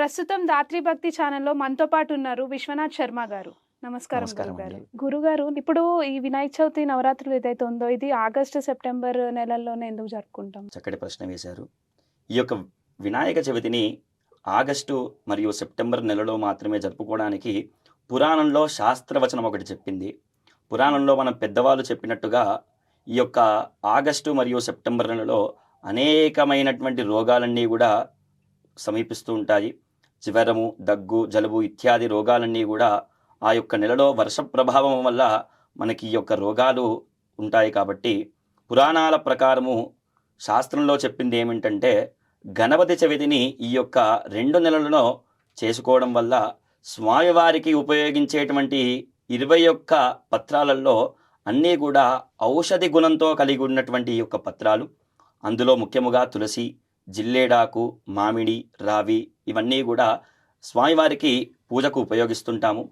ప్రస్తుతం దాత్రి భక్తి ఛానల్లో మనతో పాటు ఉన్నారు విశ్వనాథ్ శర్మ గారు. నమస్కారం గురుగారు. గురుగారు ఇప్పుడు ఈ వినాయక చవితి నవరాత్రులు ఏదైతే ఉందో ఇది ఆగస్టు సెప్టెంబర్ నెలల్లోనే ఎందుకు జరుపుకుంటాం? చక్కటి ప్రశ్న వేశారు. ఈ యొక్క వినాయక చవితిని ఆగస్టు మరియు సెప్టెంబర్ నెలలో మాత్రమే జరుపుకోవడానికి పురాణంలో శాస్త్రవచనం ఒకటి చెప్పింది. పురాణంలో మన పెద్దవాళ్ళు చెప్పినట్టుగా ఈ యొక్క ఆగస్టు మరియు సెప్టెంబర్ నెలలో అనేకమైనటువంటి రోగాలన్నీ కూడా సమీపిస్తూ ఉంటాయి. జ్వరము దగ్గు జలుబు ఇత్యాది రోగాలన్నీ కూడా ఆ యొక్క నెలలో వర్ష ప్రభావం వల్ల మనకి ఈ యొక్క రోగాలు ఉంటాయి కాబట్టి పురాణాల ప్రకారము శాస్త్రంలో చెప్పింది ఏమిటంటే గణపతి చవితిని ఈ యొక్క రెండు నెలలలో చేసుకోవడం వల్ల స్వామివారికి ఉపయోగించేటువంటి ఇరవై ఒక్క పత్రాలలో అన్నీ కూడా ఔషధి గుణంతో కలిగి ఉన్నటువంటి ఈ యొక్క పత్రాలు. అందులో ముఖ్యముగా తులసి జిల్లేడాకు మామిడి రావి ఇవన్నీ కూడా స్వామివారికి పూజకు ఉపయోగిస్తుంటాము.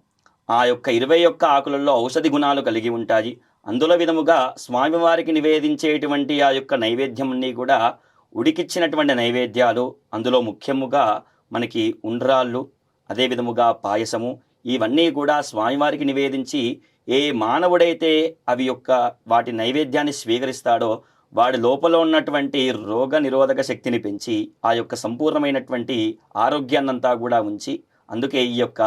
ఆ యొక్క ఇరవై ఒక్క ఆకులలో ఔషధి గుణాలు కలిగి ఉంటాయి. అందులో విధముగా స్వామివారికి నివేదించేటువంటి ఆ యొక్క నైవేద్యం కూడా ఉడికిచ్చినటువంటి నైవేద్యాలు. అందులో ముఖ్యముగా మనకి ఉండ్రాళ్ళు అదే విధముగా పాయసము ఇవన్నీ కూడా స్వామివారికి నివేదించి ఏ మానవుడైతే అవి యొక్క వాటి నైవేద్యాన్ని స్వీకరిస్తాడో వాడి లోపల ఉన్నటువంటి రోగ నిరోధక శక్తిని పెంచి ఆ యొక్క సంపూర్ణమైనటువంటి ఆరోగ్యాన్నంతా కూడా ఉంచి అందుకే ఈ యొక్క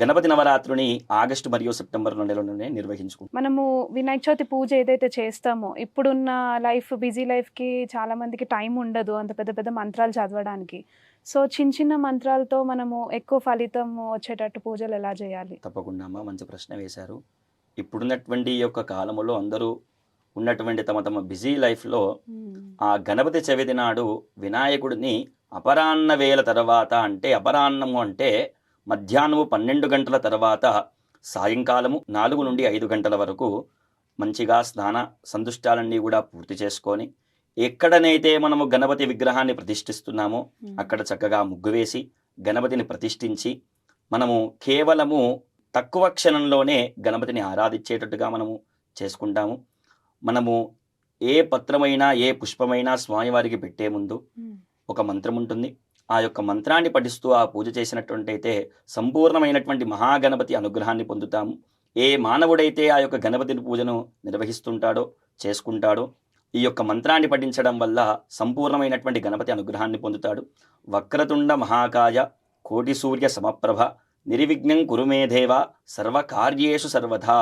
గణపతి నవరాత్రుని ఆగస్టు మరియు సెప్టెంబర్ నెలలోనే నిర్వహించుకుంటాం. మనము వినాయక చవితి పూజ ఏదైతే చేస్తామో ఇప్పుడున్న లైఫ్ బిజీ లైఫ్కి చాలా మందికి టైం ఉండదు అంత పెద్ద పెద్ద మంత్రాలు చదవడానికి. సో చిన్న చిన్న మంత్రాలతో మనము ఎక్కువ ఫలితం వచ్చేటట్టు పూజలు ఎలా చేయాలి? తప్పకుండా మంచి ప్రశ్న వేశారు. ఇప్పుడున్నటువంటి ఈ యొక్క కాలంలో అందరూ ఉన్నటువంటి తమ తమ బిజీ లైఫ్లో ఆ గణపతి చవితి నాడు వినాయకుడిని అపరాహ్న వేల తర్వాత అంటే అపరాహ్నము అంటే మధ్యాహ్నము పన్నెండు గంటల తర్వాత సాయంకాలము నాలుగు నుండి ఐదు గంటల వరకు మంచిగా స్నాన సందుష్టాలన్నీ కూడా పూర్తి చేసుకొని ఎక్కడనైతే మనము గణపతి విగ్రహాన్ని ప్రతిష్ఠిస్తున్నామో అక్కడ చక్కగా ముగ్గు వేసి గణపతిని ప్రతిష్ఠించి మనము కేవలము తక్కువ క్షణంలోనే గణపతిని ఆరాధించేటట్టుగా మనము చేసుకుంటాము. మనము ఏ పత్రమైనా ఏ పుష్పమైనా స్వామివారికి పెట్టే ముందు ఒక మంత్రం ఉంటుంది ఆ యొక్క మంత్రాన్ని పఠిస్తూ ఆ పూజ చేసినటువంటి అయితే సంపూర్ణమైనటువంటి మహాగణపతి అనుగ్రహాన్ని పొందుతాము. ఏ మానవుడైతే ఆ యొక్క గణపతి పూజను నిర్వహిస్తుంటాడో చేసుకుంటాడో ఈ యొక్క మంత్రాన్ని పఠించడం వల్ల సంపూర్ణమైనటువంటి గణపతి అనుగ్రహాన్ని పొందుతాడు. వక్రతుండ మహాకాయ కోటి సూర్య సమప్రభ నిర్విఘ్నం కురుమేధేవ సర్వకార్యేషు సర్వదా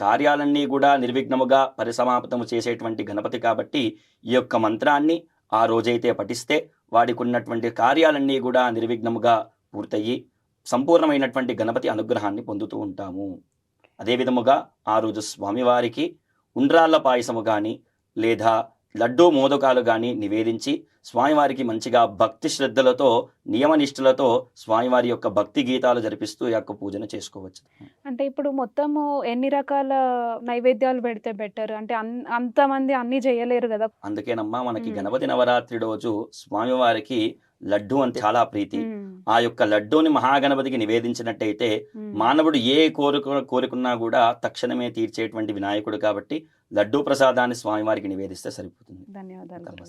కార్యాలన్నీ కూడా నిర్విఘ్నముగా పరిసమాప్తము చేసేటువంటి గణపతి కాబట్టి ఈ యొక్క మంత్రాన్ని ఆ రోజైతే పఠిస్తే వాడికి ఉన్నటువంటి కార్యాలన్నీ కూడా నిర్విఘ్నముగా పూర్తయ్యి సంపూర్ణమైనటువంటి గణపతి అనుగ్రహాన్ని పొందుతూ ఉంటాము. అదేవిధముగా ఆ రోజు స్వామివారికి ఉండ్రాళ్ళ పాయసము కానీ లేదా లడ్డూ మోదకాలు కానీ నివేదించి స్వామివారికి మంచిగా భక్తి శ్రద్ధలతో నియమనిష్ఠలతో స్వామివారి యొక్క భక్తి గీతాలు జరిపిస్తూ యొక్క పూజను చేసుకోవచ్చు అంటే ఇప్పుడు మొత్తము ఎన్ని రకాల నైవేద్యాలు పెడితే బెటర్ అంటే అంతమంది అన్ని చేయలేరు కదా అందుకేనమ్మా మనకి. గణపతి నవరాత్రి రోజు స్వామివారికి లడ్డు అంటే చాలా ప్రీతి. ఆ యొక్క లడ్డూని మహాగణపతికి నివేదించినట్టయితే. మానవుడు ఏ కోరిక కోరుకున్నా కూడా తక్షణమే తీర్చేటువంటి వినాయకుడు కాబట్టి లడ్డూ ప్రసాదాన్ని స్వామివారికి నివేదిస్తే సరిపోతుంది ధన్యవాదాలు.